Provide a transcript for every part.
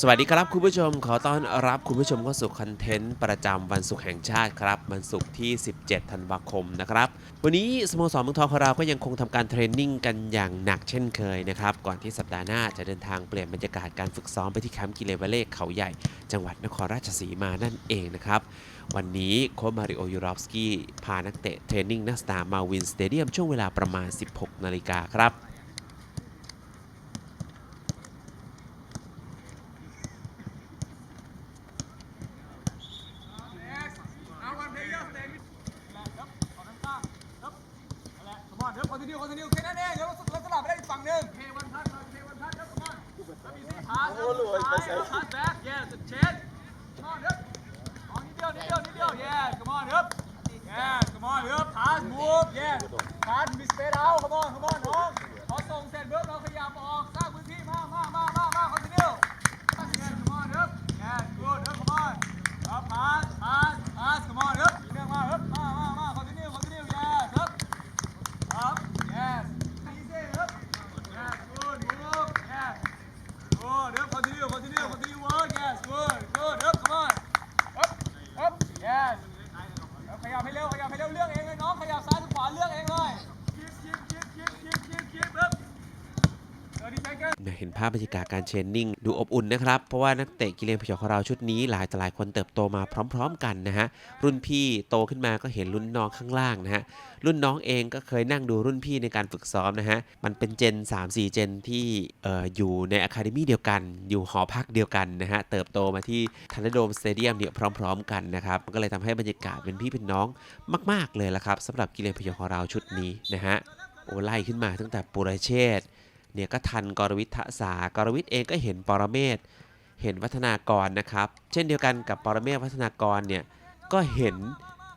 สวัสดีครับคุณผู้ชมขอต้อนรับคุณผู้ชมเข้าสู่คอนเทนต์ประจำวันศุกร์แห่งชาติครับวันศุกร์ที่ 17 ธันวาคมนะครับ วันนี้สโมสรเมืองทองของเราก็ยังคงทำการเทรนนิ่งกันอย่างหนักเช่นเคยนะครับก่อนที่สัปดาห์หน้าจะเดินทางเปลี่ยนบรรยากาศการฝึกซ้อมไปที่แคมป์กิเลเวเล่เขาใหญ่ จังหวัดนครราชสีมานั่นเองนะครับวันนี้โค้ชมาริโอยูรอฟสกี้พานักเตะเทรนนิ่งนักสตาร์มาวินสเตเดียมช่วงเวลาประมาณ 16 นาฬิกาครับ คนนิวแค่นั้นเองแล้วลักษณะไปได้อีกฝั่งหนึ่ง K1 pass on K1 pass come on let me see pass on pass back yeah the chest come on up ของนิดเดียวนิดเดียวนิดเดียว yeah come on up yeah come on up pass move yeah pass miss fade out come on come on เห็นภาพบรรยากาศการเทรนนิ่งดูอบอุ่นนะครับ เพราะว่านักเตะกิเลนพยองของเราชุดนี้หลายต่หลายคนเติบโตมาพร้อม ๆ กันนะฮะ รุ่นพี่โตขึ้นมาก็เห็นรุ่นน้องข้างล่างนะฮะ รุ่นน้องเองก็เคยนั่งดูรุ่นพี่ในการฝึกซ้อมนะฮะ มันเป็นเจน 3-4 เจนที่อออยู่ในอะคาเดมี่เดียวกัน อยู่หอพักเดียวกันนะฮะ เติบโตมาที่ทันโดมสเตเดียมเนี่ยพร้อม ๆ กันนะครับก็เลยทำให้บรรยากาศเป็นพี่เป็นน้องมาก ๆเลยละครับสำหรับกิเลนพยองของเราชุดนี้นะฮะโอ้ไล่ขึ้นมาตั้งแต่ปุรเชษ เนี่ยก็ทันกรวิทย์ทะสากรวิทเองก็เห็นปรเมศเห็นวัฒนากรนะครับ เช่นเดียวกันกับปรเมศวัฒนากรเนี่ยก็เห็น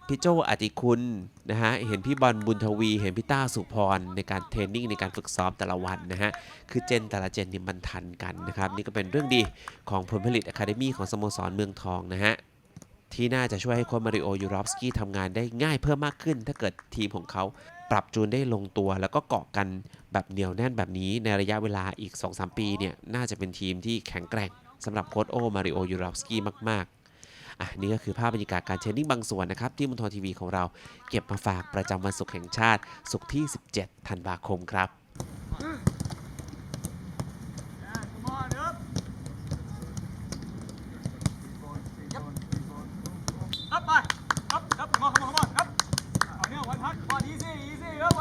พี่โจอติคุณนะฮะ เห็นพี่บอลบุญทวี เห็นพี่ต้าสุพรในการเทรนนิ่งในการฝึกซ้อมแต่ละวันนะฮะ คือเจนแต่ละเจนนี่มันทันกันนะครับ นี่ก็เป็นเรื่องดีของผลผลิตอะคาเดมี่ของสโมสรเมืองทองนะฮะ ที่น่าจะช่วยให้โค้ชมาริโอยูรอฟสกี้ทำงานได้ง่ายเพิ่มมากขึ้น ถ้าเกิดทีมของเขาปรับจูนได้ลงตัว แล้วก็เกาะกันแบบเหนียวแน่นแบบนี้ในระยะเวลาอีก 2-3 ปีเนี่ยน่าจะเป็นทีมที่แข็งแกร่งสำหรับโค้ชโอมาริโอยูรอฟสกี้มากๆ อะนี่ก็คือภาพบรรยากาศการเทรนนิ่งบางส่วนนะครับ ที่มุนทอทีวีของเราเก็บมาฝากประจำวันศุกร์แห่งชาติศุกร์ที่ 17 ธันวาคมครับ Yeah, come on, up. Up, bye. Up, up, come on, come on, come on, up. Oh, no, one touch, come on, easy, easy, up,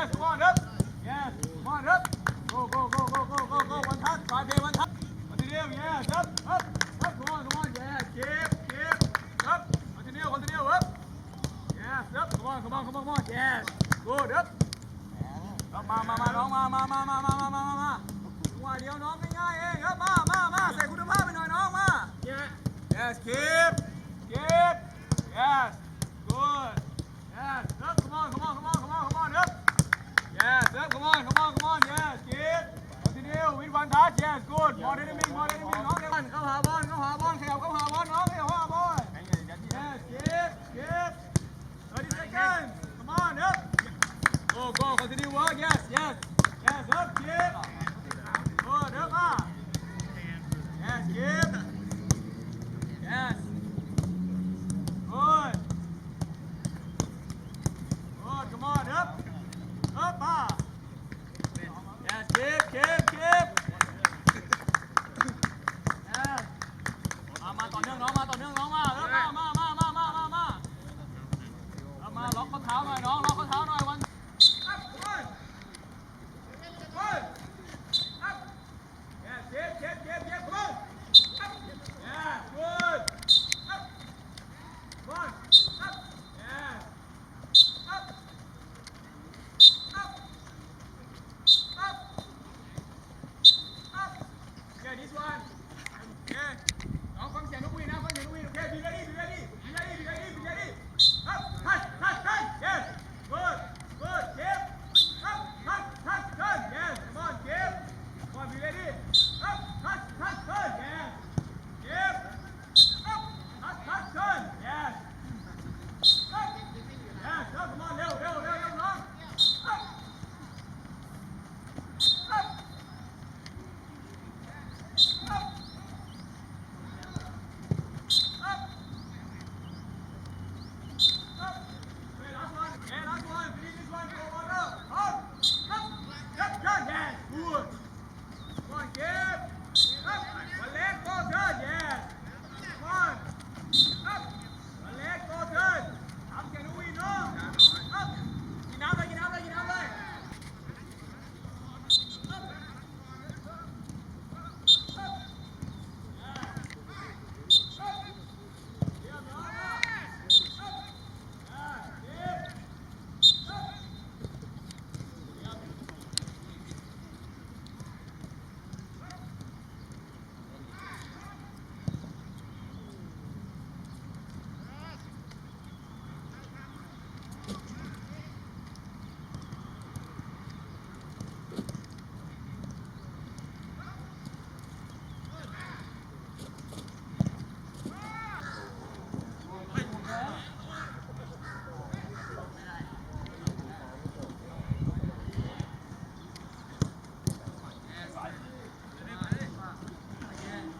yes, come on, up. Yes, come on, up. Go, go, go, go, go, go, go, one touch, five day, one touch. Continue, yes, up, up, up, come on, come on, yes, keep, keep, up, continue, continue, up. Yes, up, come on, come on, come on, come on, yes, good, up. มามามาน้องมามามามามามามามามาจังหวะเดียวน้องง่ายๆเองครับมามามาใส่คุณภาพไปหน่อยน้องมา yes keep continue with one touch yes good more dynamic more dynamic น้องเดี๋ยวเข้าหาบอลเข้าหาบอลขยับเข้าหาบอลน้องขยับเข้าหาบอล yes keep keep 30 seconds come on up Go, go, continue work, yes, yes. Yes, up, keep. Good, up, ah. Yes, keep. Yes. Good. Good, come on, up. Up, ah. one. Okay. Now, come here. Look, now, come here. Look, okay. Be ready. Be ready.